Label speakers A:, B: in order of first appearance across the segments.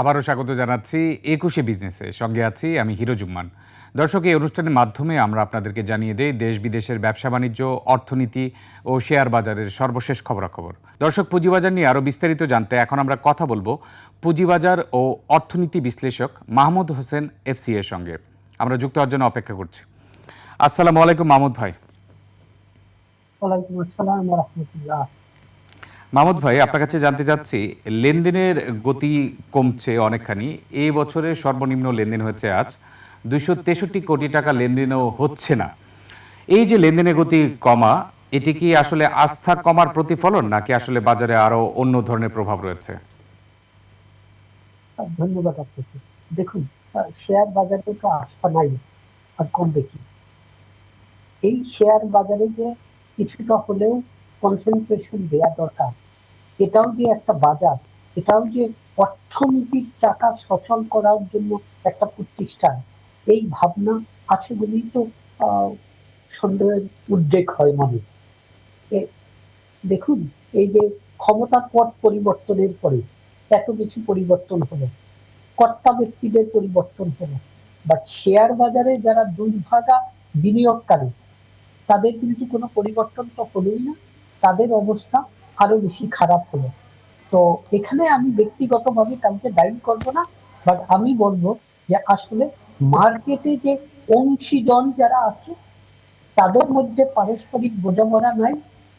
A: আবারও স্বাগত জানাচ্ছি একুশে বিজনেসে। সঙ্গে আছি আমি হিরো জুম্মান। দর্শক, এই অনুষ্ঠানের মাধ্যমে আমরা আপনাদেরকে জানিয়ে দেই, দেশ বিদেশের ব্যবসা, বাণিজ্য, অর্থনীতি ও শেয়ার বাজারের সর্বশেষ খবরাখবর। দর্শক, পুঁজিবাজার নিয়ে আরও বিস্তারিত জানতে এখন আমরা কথা বলব পুঁজিবাজার ও অর্থনীতি বিশ্লেষক মাহমুদ হোসেন এফসি এর সঙ্গে। আমরা যুক্ত হওয়ার জন্য অপেক্ষা করছি। আসসালামু আলাইকুম মাহমুদ ভাই।
B: ওয়ালাইকুম আসসালাম
A: মাহমুদ ভাই, আপনার কাছে জানতে চাচ্ছি, লেনদেনের গতি কমছে অনেকখানি। এই বছরে সর্বনিম্ন লেনদেন হয়েছে আজ দুইশো তেষট্টি কোটি টাকা লেনদেনও হচ্ছে না। এই যে লেনদেনের গতি কমা, এটি কি আসলে আস্থা কমার প্রতিফলন, নাকি আসলে বাজারে আরও অন্য ধরনের প্রভাব রয়েছে?
B: ধন্যবাদ আপনাকে। দেখুন শেয়ার বাজারে তো আস্থা নাই, আর কম দেখি এই শেয়ার বাজারে যে কিছুটা হলেও কনসেন্ট্রেশন দেওয়া দরকার। এটাও যে একটা বাজার, এটাও যে অর্থনীতির চাকা সচল করার জন্য একটা প্রতিষ্ঠান, এই ভাবনা আছে বলেই তো সন্দেহের উদ্বেগ হয় মনে দেখুন, এই যে ক্ষমতার পথ পরিবর্তনের পরে এত কিছু পরিবর্তন হলো, কর্তা ব্যক্তিদের পরিবর্তন হলো বাট শেয়ার বাজারে যারা দুর্ভাগা বিনিয়োগকারী, তাদের কিন্তু কোনো পরিবর্তন তো হলোই না, তাদের অবস্থা আরও বেশি খারাপ হলো। তো এখানে আমি ব্যক্তিগতভাবে কাউকে দায়ী করব না বাট আমি বলব যে আসলে মার্কেটে যে অংশীজন যারা আছে, তাদের মধ্যে পারস্পরিক বোঝাপড়া নাই।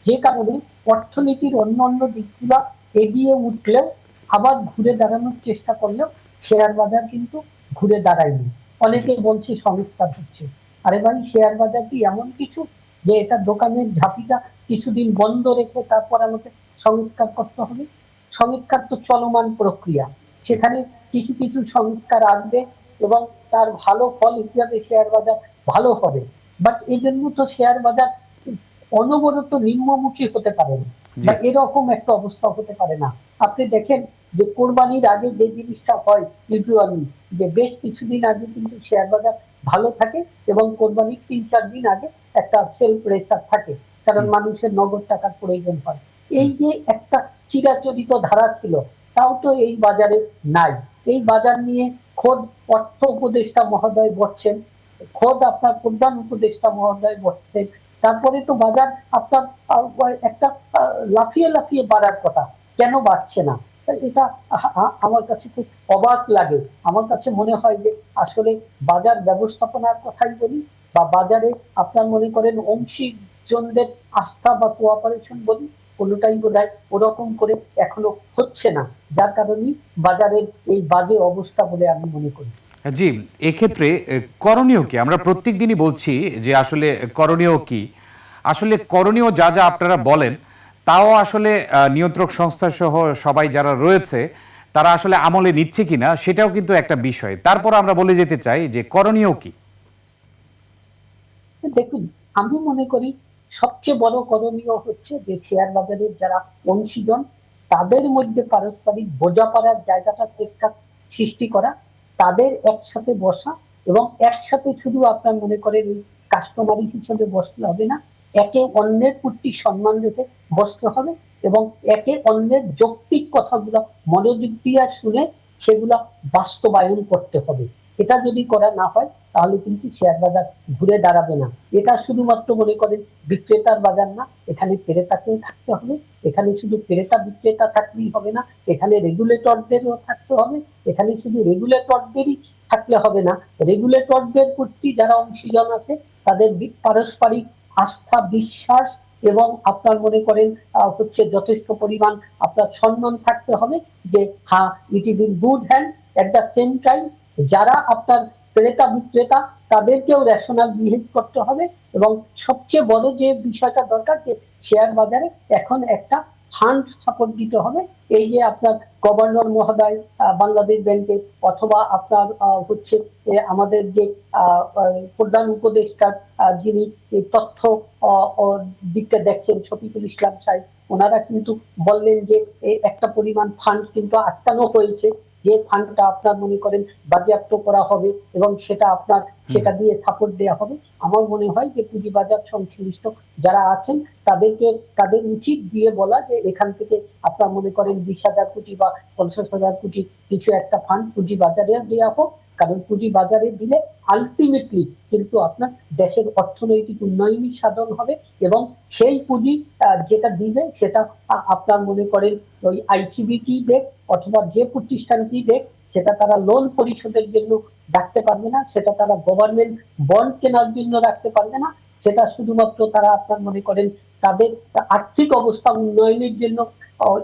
B: যে কারণে অর্থনীতির অন্যান্য দিকগুলো এগিয়ে উঠলেও আবার ঘুরে দাঁড়ানোর চেষ্টা করলেও শেয়ার বাজার কিন্তু ঘুরে দাঁড়ায়নি। অনেকে বলছে সংস্কার হচ্ছে আরে ভাই শেয়ার বাজার কি এমন কিছু? যে এটা দোকানের ঝাঁপিটা কিছুদিন বন্ধ রেখে তারপর আমাকে সংস্কার করতে হবে। সংস্কার তো চলমান প্রক্রিয়া। সেখানে কিছু কিছু সংস্কার আসবে এবং তার ভালো ফল হিসাবে শেয়ার বাজার ভালো হবে। বাট এই জন্য তো শেয়ার বাজার অনবরত নিম্নমুখী হতে পারে না। বা এরকম একটা অবস্থা হতে পারে না। আপনি দেখেন যে কোরবানির আগে যে জিনিসটা হয় ইউজুয়ালি যে বেশ কিছুদিন আগে কিন্তু শেয়ার বাজার ভালো থাকে এবং কোরবানির তিন চার দিন আগে একটা সেল প্রেসার থাকে কারণ মানুষের নগদ টাকার প্রয়োজন হয়। এই যে একটা চিরাচরিত ধারা ছিল তাও তো এই বাজারে নাই। এই বাজার নিয়ে খোদ অর্থ উপদেষ্টা মহোদয় বসছেন খোদ আপনার প্রধান উপদেষ্টা মহোদয় বসছেন তারপরে তো বাজার আপনার একটা লাফিয়ে লাফিয়ে বাড়ার কথা কেন বাড়ছে না? এটা আমার কাছে খুব অবাক লাগে। আমার কাছে মনে হয় যে আসলে বাজার ব্যবস্থাপনার কথাই বলি বা বাজারে আপনার মনে করেন অংশীজনদের আস্থা বা কোঅপারেশন বলি কোনোটাই বোধ হয় ওরকম করে এখনও হচ্ছে না। যার কারণে বাজারের এই বাজে অবস্থা বলে আমি মনে করি।
A: জি, এক্ষেত্রে করণীয় কি? আমরা প্রত্যেক দিনই বলছি যে আসলে করণীয় কি? আসলে করণীয় যা যা আপনারা বলেন, তাও আসলে নিয়ন্ত্রক সংস্থা সহ সবাই যারা রয়েছে, তারা আসলে আমলে নিচ্ছে কিনা, সেটাও কিন্তু একটা বিষয়। তারপর আমরা বলে যেতে চাই যে করণীয় কি?
B: দেখুন, আমি মনে করি সবচেয়ে বড় করণীয় হচ্ছে যে শেয়ার বাজারের যারা অংশীজন, তাদের মধ্যে পারস্পরিক বোঝাপড়ার জায়গাটা ঠিকঠাক সৃষ্টি করা, তাদের একসাথে বসা এবং একসাথে শুধু আপনার মনে করেন ওই কাস্টমারি হিসেবে বসতে হবে না, একে অন্যের প্রতি সম্মান রেখে বসতে হবে এবং একে অন্যের যৌক্তিক কথাগুলো মনোযোগ দিয়ে শুনে সেগুলা বাস্তবায়ন করতে হবে। এটা যদি করা না হয়, তাহলে কিন্তু শেয়ার বাজার ঘুরে দাঁড়াবে না। এটা শুধুমাত্র মনে করেন বিক্রেতার বাজার না, এখানে ক্রেতাকেও থাকতে হবে। এখানে শুধু ক্রেতা বিক্রেতা থাকলেই হবে না, এখানে রেগুলেটরদেরও থাকতে হবে। এখানে শুধু রেগুলেটরদেরই থাকলে হবে না। রেগুলেটরদের প্রতি যারা অংশীজন আছে, তাদের পারস্পরিক আস্থা, বিশ্বাস এবং আপনার মনে করেন হচ্ছে যথেষ্ট পরিমাণ আপনার সম্মান থাকতে হবে যে হ্যাঁ it is in good hand at the same time যারা আপনার ক্রেতা বিক্রেতা, তাদেরকেও রেশনাল বিহেভ করতে হবে এবং সবচেয়ে বড় যে বিষয়টা দরকার যে শেয়ার বাজারে এখন একটা ফান্ড সাপোর্ট দিতে হবে। এই যে আপনার গভর্নর মহোদয় বাংলাদেশ ব্যাংকে অথবা আপনার হচ্ছে আমাদের যে প্রধান উপদেষ্টার যিনি তথ্য দিকটা দেখছেন শফিকুল ইসলাম সাহেব, ওনারা কিন্তু বললেন যে একটা পরিমাণ ফান্ড কিন্তু আটকানো হয়েছে। যে ফান্ডটা আপনার মনে করেন বাজেয়াপ্ত করা হবে এবং সেটা আপনার সেটা দিয়ে সাপোর্ট দেওয়া হবে আমার মনে হয় যে পুঁজিবাজার সংশ্লিষ্ট যারা আছেন তাদেরকে তাদের উচিত দিয়ে বলা যে এখান থেকে আপনার মনে করেন বিশ হাজার কোটি বা পঞ্চাশ হাজার কোটি কিছু একটা ফান্ড পুঁজি বাজারে দেওয়া হোক কারণ পুঁজি বাজারে দিলে আলটিমেটলি কিন্তু আপনার দেশের অর্থনৈতিক উন্নয়নই সাধন হবে এবং সেই পুঁজি যেটা দিবে সেটা আপনার মনে করেন ওই আইসিবিটি দেখ অথবা যে প্রতিষ্ঠানটি দেখ, সেটা তারা লোন পরিশোধের জন্য রাখতে পারবে না, সেটা তারা গভর্নমেন্ট বন্ড কেনার জন্য রাখতে পারবে না, সেটা শুধুমাত্র তারা আপনার মনে করেন তাদের আর্থিক অবস্থা উন্নয়নের জন্য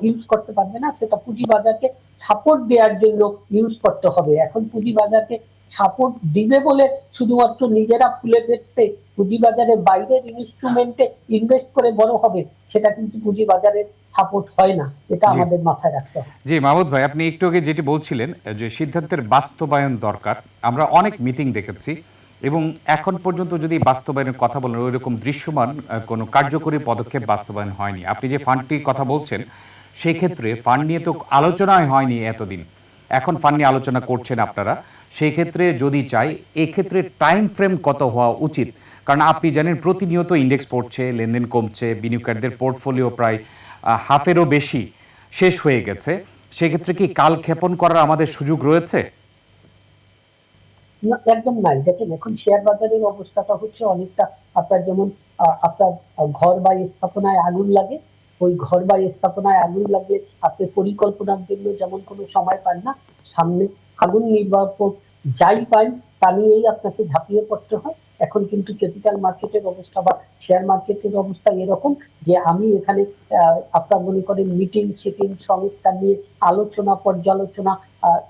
B: ইউজ করতে পারবে না, সেটা পুঁজি বাজারকে সাপোর্ট দেওয়ার জন্য ইউজ করতে হবে। এখন পুঁজি বাজারকে সাপোর্ট দিবে বলে শুধুমাত্র নিজেরা ফুলে পেতে পুঁজি বাজারের বাইরের ইনস্ট্রুমেন্টে ইনভেস্ট করে বড় হবে, সেটা কিন্তু পুঁজি বাজারের সাপোর্ট হয় না এটা। আমাদের মাথায় রাখতে হবে।
A: জি মাহমুদ ভাই আপনি একটু আগে যেটি বলছিলেন যে সিদ্ধান্তের বাস্তবায়ন দরকার আমরা অনেক মিটিং দেখেছি এবং এখন পর্যন্ত যদি বাস্তবায়নের কথা বলেন ওই রকম দৃশ্যমান কোনো কার্যকরী পদক্ষেপ বাস্তবায়ন হয়নি। আপনি যে ফান্ডটির কথা বলছেন সেই ক্ষেত্রে ফান্ড নিয়ে তো আলোচনাই হয়নি এতদিন। এখন ফান্ড নিয়ে আলোচনা করছেন আপনারা। সেই ক্ষেত্রে যদি চাই এক্ষেত্রে টাইম ফ্রেম কত হওয়া উচিত? কারণ আপনি জানেন প্রতিনিয়ত ইন্ডেক্স পড়ছে লেনদেন কমছে বিনিয়োগকারীদের পোর্টফোলিও প্রায় হাফেরও বেশি শেষ হয়ে গেছে। সেক্ষেত্রে কি কাল ক্ষেপণ করার আমাদের সুযোগ রয়েছে?
B: একদম নাই। দেখেন, এখন শেয়ার বাজারের অবস্থাটা হচ্ছে অনেকটা আপনার যেমন আপনার ঘর বা স্থাপনায় আগুন লাগে, ওই ঘর বা স্থাপনায় আগুন লাগে আপনি পরিকল্পনার জন্য যেমন কোনো সময় পান না, সামনে আগুন নির্বাপক যাই পান তা নিয়েই আপনাকে ঝাঁপিয়ে পড়তে হয়। এখন কিন্তু ক্যাপিটাল মার্কেটের অবস্থা বা শেয়ার মার্কেটের অবস্থা এরকম যে আমি এখানে আপনার মনে করেন মিটিং সিটিং সংস্থা নিয়ে আলোচনা, পর্যালোচনা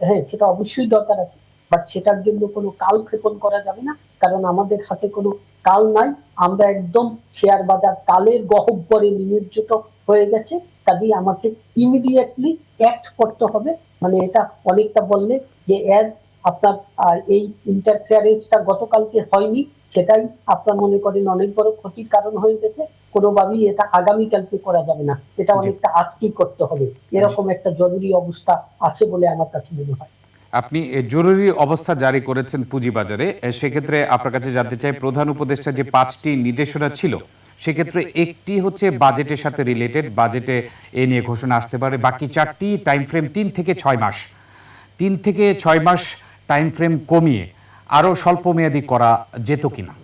B: হ্যাঁ সেটা অবশ্যই দরকার আছে। বাট সেটার জন্য কোনো কাল ক্ষেপণ করা যাবে না, কারণ আমাদের হাতে কোনো কাল নাই। আমরা একদম শেয়ার বাজার কালের গহব্বরে নিমজ্জিত হয়ে গেছে। কাজেই আমাকে ইমিডিয়েটলি অ্যাক্ট করতে হবে। মানে এটা অনেকটা বললে যে এর আপনার এই ইন্টারফেয়ারেন্সটা গতকালকে হয়নি সেটাই আপনার মনে করেন অনেক বড় ক্ষতির কারণ হয়ে গেছে কোনোভাবেই এটা আগামীকালকে করা যাবে না। এটা অনেকটা আজকেই করতে হবে। এরকম একটা জরুরি অবস্থা আছে বলে আমার কাছে মনে হয়।
A: আপনি জরুরি অবস্থা জারি করেছেন পুঁজিবাজারে। সেক্ষেত্রে আপনার কাছে জানতে চাই প্রধান উপদেষ্টা যে পাঁচটি নির্দেশনা ছিল সেক্ষেত্রে একটি হচ্ছে বাজেটের সাথে রিলেটেড বাজেটে এ নিয়ে ঘোষণা আসতে পারে। বাকি চারটি টাইম ফ্রেম তিন থেকে ছয় মাস। তিন থেকে ছয় মাস টাইম ফ্রেম কমিয়ে আরও স্বল্পমেয়াদী করা যেত কিনা?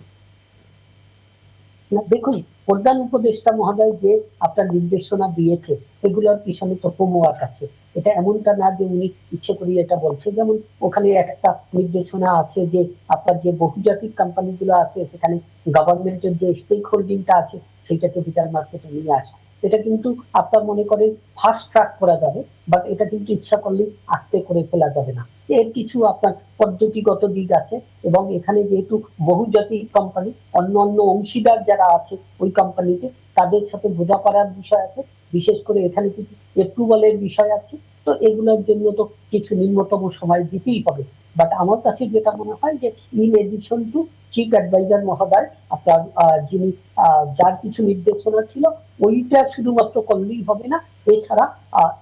B: দেখুন, প্রধান উপদেষ্টা মহোদয় যে আপনার নির্দেশনা দিয়েছে, এগুলোর পিছনে তো হোমওয়ার্ক আছে। এটা এমনটা না যে উনি ইচ্ছে করি এটা বলছে যেমন ওখানে একটা নির্দেশনা আছে যে আপনার যে বহুজাতিক কোম্পানিগুলো আছে, সেখানে গভর্নমেন্টের যে স্টেক হোল্ডিংটা আছে সেইটা ক্যাপিটাল মার্কেটে নিয়ে আসা। এটা কিন্তু আপনার মনে করেন ফাস্ট ট্র্যাক করা যাবে বাট এটা কিন্তু ইচ্ছা করলে আস্তে করে ফেলা যাবে না। এর কিছু আপনার পদ্ধতিগত দিক আছে, এবং এখানে যেহেতু বহুজাতিক কোম্পানি অন্য অন্য অংশীদার যারা আছে ওই কোম্পানিতে তাদের সাথে বোঝা বোঝাপড়ার বিষয় আছে। বিশেষ করে এখানে কিছু অ্যাপ্রুভালের বিষয় আছে। তো এগুলোর জন্য তো কিছু নিম্নতম সময় দিতেই হবে। বাট আমার কাছে যেটা মনে হয় যে in addition to chief adviser মহোদয়, আপনার যিনি যার কিছু নির্দেশনা ছিল ওইটা শুধুমাত্র করলেই হবে না এছাড়া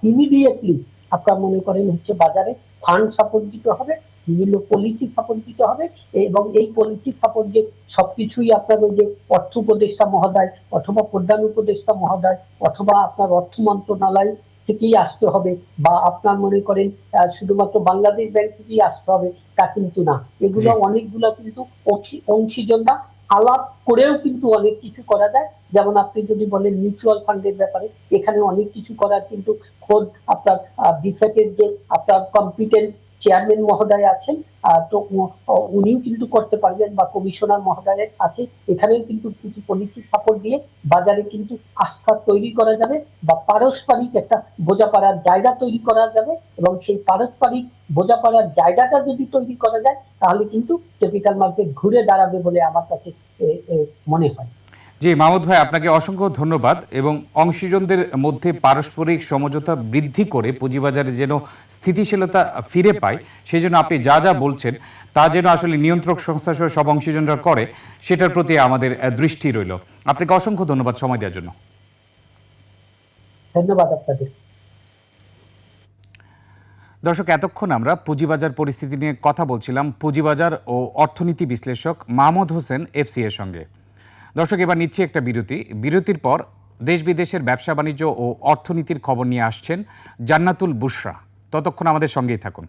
B: ইমিডিয়েটলি আপনার মনে করেন হচ্ছে বাজারে ফান্ড সাপোর্ট দিতে হবে বিভিন্ন পলিসি সাপোর্ট দিতে হবে এবং এই পলিসি সাপোর্ট যে সবকিছুই আপনার ওই যে অর্থ উপদেষ্টা মহোদয় অথবা প্রধান উপদেষ্টা মহোদয় অথবা আপনার অর্থ মন্ত্রণালয় থেকেই আসতে হবে বা আপনার মনে করেন শুধুমাত্র বাংলাদেশ ব্যাংক থেকেই আসতে হবে তা কিন্তু না এগুলো। অনেকগুলো কিন্তু অংশী- অংশীজনরা আলাপ করেও কিন্তু অনেক কিছু করা যায়। যেমন আপনি যদি বলেন মিউচুয়াল ফান্ডের ব্যাপারে, এখানে অনেক কিছু করার কিন্তু খোদ আপনার বিসেকের যে আপনার কম্পিটেন্ট চেয়ারম্যান মহোদয় আছেন তো উনিও কিন্তু করতে পারবেন বা কমিশনার মহোদয় আছে এখানেও কিন্তু কিছু পলিসি সাপোর্ট দিয়ে বাজারে কিন্তু আস্থা তৈরি করা যাবে বা পারস্পরিক একটা বোঝাপড়ার জায়গা তৈরি করা যাবে এবং সেই পারস্পরিক বোঝাপড়ার জায়গাটা যদি তৈরি করা যায়, তাহলে কিন্তু ক্যাপিটাল মার্কেট ঘুরে দাঁড়াবে বলে আমার কাছে মনে হয়।
A: জি মাহমুদ ভাই আপনাকে অসংখ্য ধন্যবাদ এবং অংশীজনদের মধ্যে পারস্পরিক সমঝোতা বৃদ্ধি করে পুঁজিবাজারে যেন স্থিতিশীলতা ফিরে পায় সেই জন্য আপনি যা যা বলছেন তা যেন আসলে নিয়ন্ত্রক সংস্থা সহ সব অংশীজনরা করে সেটার প্রতি আমাদের দৃষ্টি রইল। আপনাকে অসংখ্য ধন্যবাদ সময় দেওয়ার জন্য।
B: ধন্যবাদ আপনাদের
A: দর্শক এতক্ষণ আমরা পুঁজিবাজার পরিস্থিতি নিয়ে কথা বলছিলাম। পুঁজিবাজার ও অর্থনীতি বিশ্লেষক মাহমুদ হোসেন এফসি এর সঙ্গে। দর্শক, এবার নিচ্ছি একটা বিরতি। বিরতির পর দেশ বিদেশের ব্যবসা, বাণিজ্য ও অর্থনীতির খবর নিয়ে আসছেন জান্নাতুল বুশরা। ততক্ষণ আমাদের সঙ্গেই থাকুন।